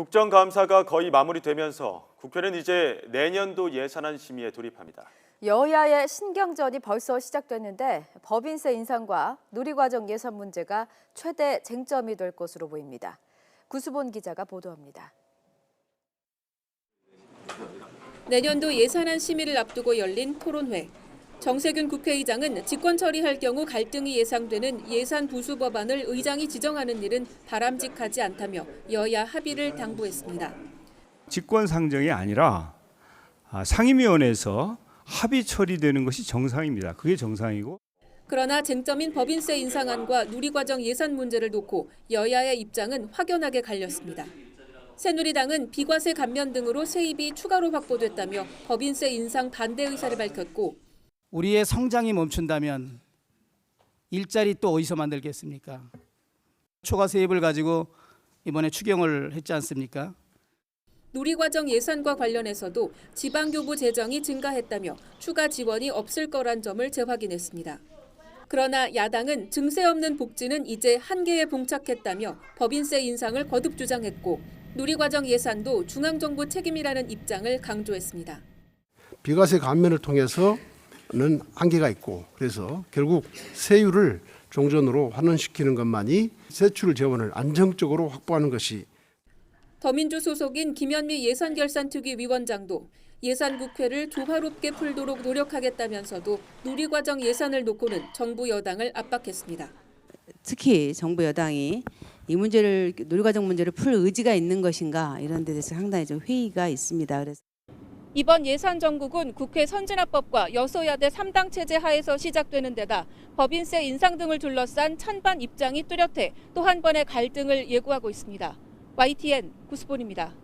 국정감사가 거의 마무리되면서 국회는 이제 내년도 예산안 심의에 돌입합니다. 여야의 신경전이 벌써 시작됐는데 법인세 인상과 누리과정 예산 문제가 최대 쟁점이 될 것으로 보입니다. 구수본 기자가 보도합니다. 내년도 예산안 심의를 앞두고 열린 토론회. 정세균 국회의장은 직권 처리할 경우 갈등이 예상되는 예산 부수 법안을 의장이 지정하는 일은 바람직하지 않다며 여야 합의를 당부했습니다. 직권 상정이 아니라 아, 상임위원회에서 합의 처리되는 것이 정상입니다. 그게 정상이고 그러나 쟁점인 법인세 인상안과 누리과정 예산 문제를 놓고 여야의 입장은 확연하게 갈렸습니다. 새누리당은 비과세 감면 등으로 세입이 추가로 확보됐다며 법인세 인상 반대 의사를 밝혔고 우리의 성장이 멈춘다면 일자리 또 어디서 만들겠습니까? 초과 세입을 가지고 이번에 추경을 했지 않습니까? 누리과정 예산과 관련해서도 지방교부 재정이 증가했다며 추가 지원이 없을 거란 점을 재확인했습니다. 그러나 야당은 증세 없는 복지는 이제 한계에 봉착했다며 법인세 인상을 거듭 주장했고 누리과정 예산도 중앙정부 책임이라는 입장을 강조했습니다. 비과세 감면을 통해서 는 한계가 있고 그래서 결국 세율을 종전으로 환원시키는 것만이 세출 재원을 안정적으로 확보하는 것이 더민주 소속인 김현미 예산결산특위 위원장도 예산국회를 조화롭게 풀도록 노력하겠다면서도 누리과정 예산을 놓고는 정부 여당을 압박했습니다. 특히 정부 여당이 이 문제를 놀이과정 문제를 풀 의지가 있는 것인가 이런 데 대해서 상당히 좀 회의가 있습니다. 그래서 이번 예산 정국은 국회 선진화법과 여소야대 3당 체제 하에서 시작되는 데다 법인세 인상 등을 둘러싼 찬반 입장이 뚜렷해 또 한 번의 갈등을 예고하고 있습니다. YTN 구스본입니다.